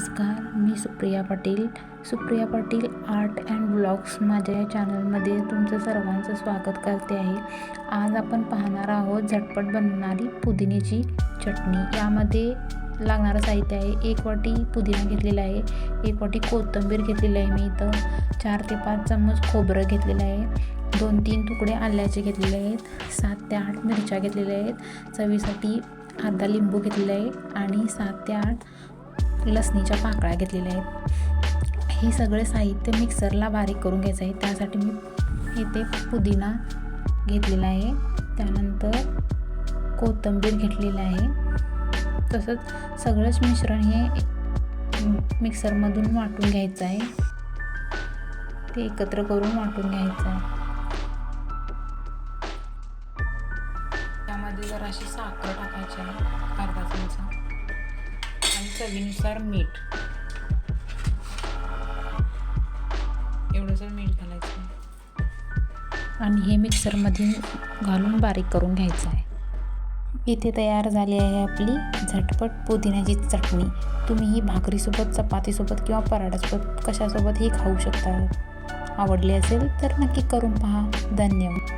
नमस्कार मी Supriya Patil. Supriya Patil art and blogs माझ्या या चॅनलमध्ये तुमचं सर्वांचं स्वागत करते आहे. आज आपण पाहणार आहोत झटपट बनणारी पुदिन्याची चटणी. यामध्ये लागणारं साहित्य आहे. एक वाटी पुदिना घेतलेला आहे. एक वाटी कोथिंबीर घेतलेली आहे. मी इथं चार ते पाच चम्मच खोबरं घेतलेलं आहे. दोन तीन तुकडे आल्याचे घेतलेले आहेत. सात ते आठ मिरच्या घेतलेल्या आहेत. चवीसाठी अर्धा लिंबू घेतलेला आहे आणि सात ते आठ लसणीच्या पाकळ्या घेतलेल्या आहेत. हे सगळे साहित्य मिक्सरला बारीक करून घ्यायचं आहे. त्यासाठी मी इथे पुदिना घेतलेला आहे. त्यानंतर कोथिंबीर घेतलेलं आहे. तसंच सगळंच मिश्रण हे मिक्सरमधून वाटून घ्यायचं आहे. ते एकत्र करून वाटून घ्यायचं आहे. त्यामध्ये जराशी साखर टाकायची आहे. अर्धा चवीनुसार मीठ. एवढंसं मीठ घालायचं आणि हे मिक्सरमध्ये घालून बारीक करून घ्यायचं आहे. इथे तयार झाली आहे आपली झटपट पुदिन्याची चटणी. तुम्ही ही भाकरीसोबत चपातीसोबत किंवा पराठ्यासोबत कशासोबतही खाऊ शकता. आवडली असेल तर नक्की करून पहा. धन्यवाद.